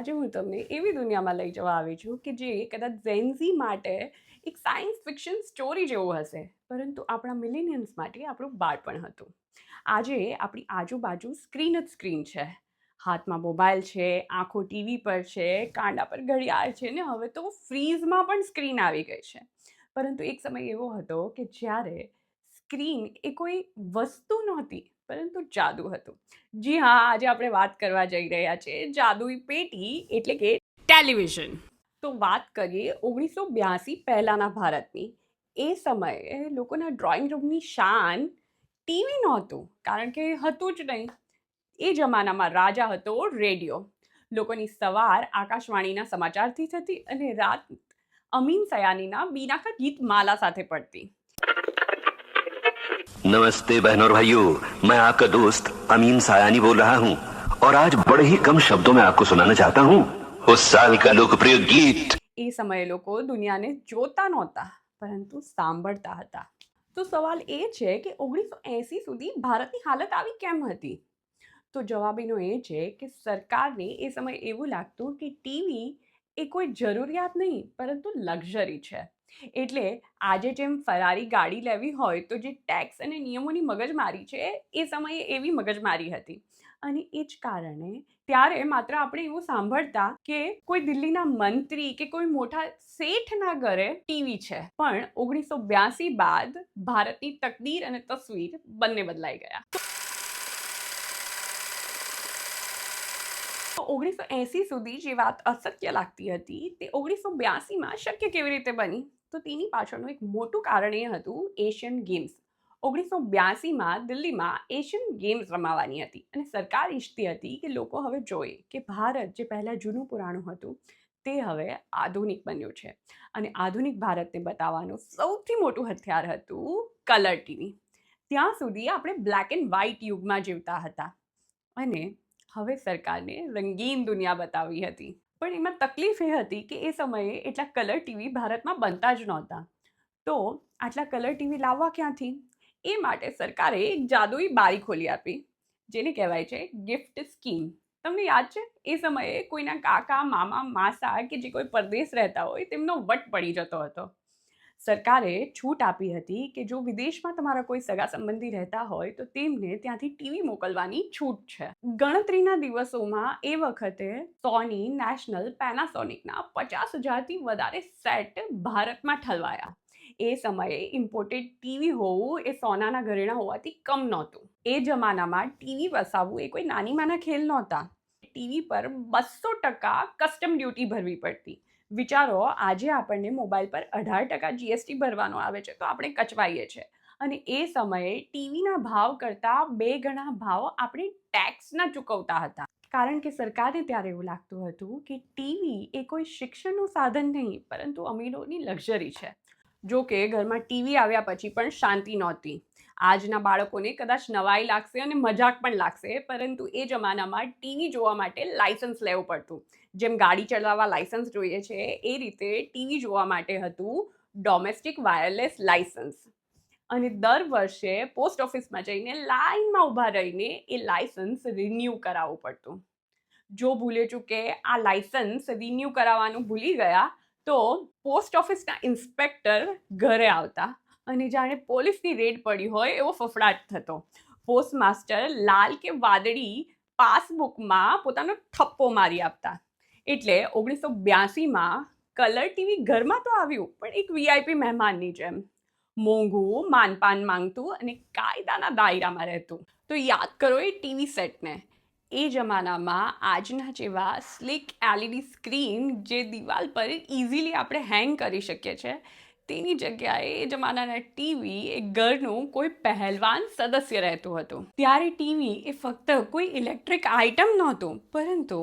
આજે હું તમને એવી દુનિયામાં લઈ જવા આવી છું કે જે કદાચ ઝેન્ઝી માટે એક સાયન્સ ફિક્શન સ્ટોરી જેવું હશે. પરંતુ આપણા મિલેનિયન્સ માટે આપણું બાળપણ હતું. આજે આપણી આજુબાજુ સ્ક્રીન જ સ્ક્રીન છે. હાથમાં મોબાઈલ છે, આંખો ટીવી પર છે, કાંડા પર ઘડિયાળ છે ને હવે તો ફ્રીઝમાં પણ સ્ક્રીન આવી ગઈ છે. પરંતુ એક સમય એવો હતો કે જ્યારે સ્ક્રીન એ કોઈ વસ્તુ નહોતી પરંતુ જાદુ હતું. જી હા, આજે આપણે વાત કરવા જઈ રહ્યા છીએ જાદુઈ પેટી એટલે કે ટેલિવિઝન. તો વાત કરીએ ઓગણીસો બ્યાસી પહેલાંના ભારતની. એ સમયે લોકોના ડ્રોઈંગ રૂમની શાન ટીવી નહોતું, કારણ કે હતું જ નહીં. એ જમાનામાં રાજા હતો રેડિયો. લોકોની સવાર આકાશવાણીના સમાચારથી થતી અને રાત અમીન સયાનીના બીનાકા ગીત માલા સાથે પડતી. नमस्ते बहनों और भाइयों मैं आपका दोस्त अमीन सायानी बोल रहा हूँ और आज बड़े ही कम शब्दों में आपको सुनाना चाहता हूँ उस साल का लोकप्रिय गीत એ સમયે લોકો દુનિયાને જોતા નહોતા પરંતુ સાંભળતા હતા તો સવાલ એ છે કે ઓગણીસો એંસી સુધી ભારતની હાલત આવી કેમ હતી તો જવાબ એનો એ છે કે સરકારને એ સમયે એવું લાગતું કે ટીવી એ કોઈ જરૂરિયાત નહીં પરંતુ લક્ઝરી છે એટલે આજે જેમ ફરારી ગાડી લેવી હોય, તો જે ટેક્સ અને નિયમોની મગજમારી છે, એ સમયે એવી મગજમારી હતી. અને એ જ કારણે ત્યારે માત્ર આપણે એવું સાંભળતા કે કોઈ દિલ્હીના મંત્રી કે કોઈ મોટા શેઠના ઘરે ટીવી છે, પણ ઓગણીસો બ્યાસી બાદ ભારતની તકદીર અને તસવીર બંને બદલાઈ ગયા. ઓગણીસો એંસી સુધી જે વાત અશક્ય લાગતી હતી, તે ઓગણીસો બ્યાસીમાં શક્ય કેવી રીતે બની? તો તેની પાછળનું એક મોટું કારણ એ હતું એશિયન ગેમ્સ. ઓગણીસો બ્યાસીમાં દિલ્હીમાં એશિયન ગેમ્સ રમાવાની હતી અને સરકાર ઈચ્છતી હતી કે લોકો હવે જોઈએ કે ભારત જે પહેલાં જૂનું પુરાણું હતું તે હવે આધુનિક બન્યું છે. અને આધુનિક ભારતને બતાવવાનું સૌથી મોટું હથિયાર હતું કલર ટીવી. ત્યાં સુધી આપણે બ્લેક એન્ડ વ્હાઇટ યુગમાં જીવતા હતા. અને હવે સરકારને રંગીન દુનિયા બતાવી હતી. પણ એમાં તકલીફ એ હતી કે એ સમયે એટલા કલર ટીવી ભારતમાં બનતા જ નહોતા. તો આટલા કલર ટીવી લાવવા ક્યાંથી? એ માટે સરકારે એક જાદુઈ બારી ખોલી આપી, જેને કહેવાય છે ગિફ્ટ સ્કીમ તમને યાદ છે? એ સમયે કોઈના કાકા, મામા, માસા કે જે કોઈ પરદેશ રહેતા હોય તેમનો વટ પડી જતો હતો. સરકારે છૂટ આપી હતી કે જો વિદેશમાં તમારા કોઈ સગા સંબંધી રહેતા હોય, તો તેમને ત્યાંથી ટીવી મોકલવાની છૂટ છે. ગણતરીના દિવસોમાં એ વખતે સોની નેશનલ પેનાસોનિકના પચાસ હજારથી વધારે સેટ ભારતમાં ઠલવાયા. એ સમયે ઇમ્પોર્ટેડ ટીવી હોવું એ સોનાના ઘરેણા હોવાથી કમ નહોતું. એ જમાનામાં ટીવી વસાવવું એ કોઈ નાની માના ખેલ નહોતા. ટીવી પર બસો ટકા કસ્ટમ ડ્યુટી ભરવી પડતી. વિચારો, આજે આપણને મોબાઈલ પર અઢાર ટકા જીએસટી ભરવાનો આવે છે, તો આપણે કચવાઈએ છીએ. અને એ સમયે ટીવીના ભાવ કરતાં બે ગણા ભાવ આપણે ટેક્સના ચૂકવતા હતા. કારણ કે સરકારને ત્યારે એવું લાગતું હતું કે ટીવી એ કોઈ શિક્ષણનું સાધન નહીં, પરંતુ અમીરોની લક્ઝરી છે. જો કે ઘરમાં ટીવી આવ્યા પછી પણ શાંતિ નહોતી. આજના બાળકોને કદાચ નવાઈ લાગશે અને મજાક પણ લાગશે, પરંતુ એ જમાનામાં ટીવી જોવા માટે લાયસન્સ લેવું પડતું. જેમ ગાડી ચલાવવા લાયસન્સ જોઈએ છે, એ રીતે ટીવી જોવા માટે હતું ડોમેસ્ટિક વાયરલેસ લાયસન્સ અને દર વર્ષે પોસ્ટ ઓફિસમાં જઈને લાઇનમાં ઊભા રહીને એ લાયસન્સ રિન્યૂ કરાવવું પડતું. જો ભૂલે ચૂકે આ લાયસન્સ રિન્યૂ કરાવવાનું ભૂલી ગયા, તો પોસ્ટ ઓફિસના ઇન્સ્પેક્ટર ઘરે આવતા. અને જાણે પોલીસની રેડ પડી હોય એવો ફફડાટ થતો. પોસ્ટ માસ્ટર લાલ કે વાદળી પાસબુકમાં પોતાનો થપ્પો મારી આપતા. એટલે ઓગણીસો બ્યાસીમાં કલર ટીવી ઘરમાં તો આવ્યું, પણ એક વીઆઈપી મહેમાનની જેમ. મોંઘું, માનપાન માંગતું અને કાયદાના દાયરામાં રહેતું. તો યાદ કરો એ ટીવી સેટને. એ જમાનામાં આજના જેવા સ્લિક એલઈડી સ્ક્રીન જે દિવાલ પર ઇઝીલી આપણે હેંગ કરી શકીએ છીએ તેની જગ્યાએ એ જમાનાના ટીવી એ ઘરનું કોઈ પહેલવાન સદસ્ય રહેતું હતું. ત્યારે ટીવી એ ફક્ત કોઈ ઇલેક્ટ્રિક આઇટમ નહોતું, પરંતુ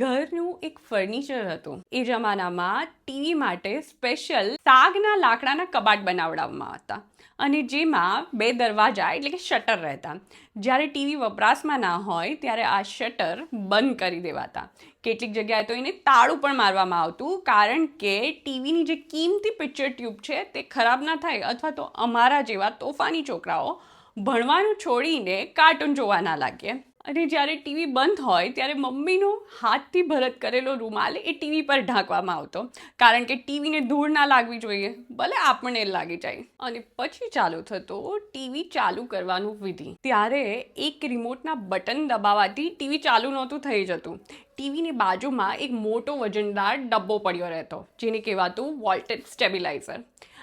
ઘરનું એક ફર્નિચર હતું. એ જમાનામાં ટીવી માટે સ્પેશિયલ સાગના લાકડાના કબાટ બનાવડાવવામાં હતા અને જેમાં બે દરવાજા એટલે કે શટર રહેતા. જ્યારે ટીવી વપરાશમાં ના હોય, ત્યારે આ શટર બંધ કરી દેવાતા. કેટલીક જગ્યાએ તો એને તાળું પણ મારવામાં આવતું, કારણ કે ટીવીની જે કિંમતી પિક્ચર ટ્યુબ છે તે ખરાબ ના થાય અથવા તો અમારા જેવા તોફાની છોકરાઓ ભણવાનું છોડીને કાર્ટૂન જોવા ના લાગે. અને જ્યારે ટીવી બંધ હોય, ત્યારે મમ્મીનો હાથથી ભરત કરેલો રૂમાલ એ ટીવી પર ઢાંકવામાં આવતો. કારણ કે ટીવીને ધૂળ ના લાગવી જોઈએ. ભલે આપણને લાગી જાય. અને પછી ચાલુ થતો ટીવી ચાલુ કરવાનું વિધિ. ત્યારે એક રિમોટના બટન દબાવવાથી ટીવી ચાલુ નહોતું થઈ જતું. ટીવીની બાજુમાં એક મોટો વજનદાર ડબ્બો પડ્યો રહેતો, જેને કહેવાતું વોલ્ટેજ સ્ટેબિલાઇઝર.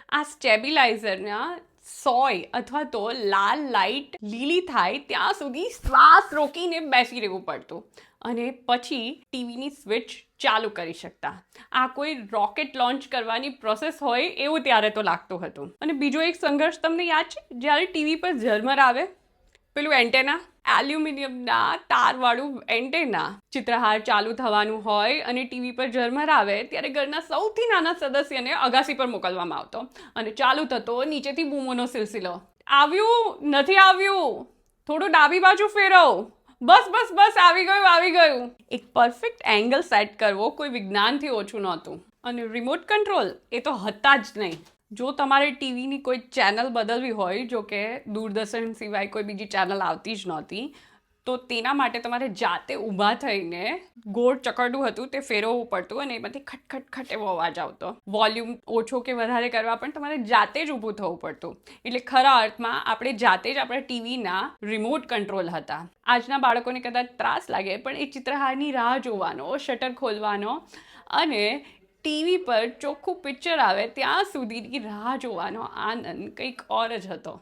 આ સ્ટેબિલાઇઝરના સોય અથવા તો લાલ લાઇટ લીલી થાય ત્યાં સુધી શ્વાસ રોકીને બેસી રહેવું પડતું અને પછી ટીવીની સ્વિચ ચાલુ કરી શકતા. આ કોઈ રોકેટ લોન્ચ કરવાની પ્રોસેસ હોય એવું ત્યારે તો લાગતું હતું. અને બીજો એક સંઘર્ષ તમને યાદ છે? જ્યારે ટીવી પર ઝરમર આવે પેલું એન્ટેના એલ્યુમિનિયમના તારવાળું એન્ટેના ચિત્રહાર ચાલુ થવાનું હોય અને ટીવી પર ઝરમર આવે, ત્યારે ઘરના સૌથી નાના સદસ્યને અગાસી પર મોકલવામાં આવતો. અને ચાલુ થતો નીચેથી બૂમોનો સિલસિલો. આવ્યું? નથી આવ્યું? થોડું ડાબી બાજુ ફેરવો. બસ બસ બસ, આવી ગયું આવી ગયું. એક પરફેક્ટ એંગલ સેટ કરવો કોઈ વિજ્ઞાનથી ઓછું નહોતું. અને રિમોટ કંટ્રોલ એ તો હતા જ નહીં. જો તમારે ટીવીની કોઈ ચેનલ બદલવી હોય, જો કે દૂરદર્શન સિવાય કોઈ બીજી ચેનલ આવતી જ નહોતી, તો તેના માટે તમારે જાતે ઊભા થઈને ગોળ ચકરડું હતું તે ફેરવવું પડતું અને એમાંથી ખટખટ ખટ એવો અવાજ આવતો. વોલ્યુમ ઓછો કે વધારે કરવા પણ તમારે જાતે જ ઊભું થવું પડતું. એટલે ખરા અર્થમાં આપણે જાતે જ આપણા ટીવીના રિમોટ કંટ્રોલ હતા. આજના બાળકોને કદાચ ત્રાસ લાગે, પણ એ ચિત્રહારની રાહ જોવાનો, શટર ખોલવાનો અને ટીવી પર ચોખ્ખું પિક્ચર આવે ત્યાં સુધીની રાહ જોવાનો આનંદ કંઈક ઓર જ હતો.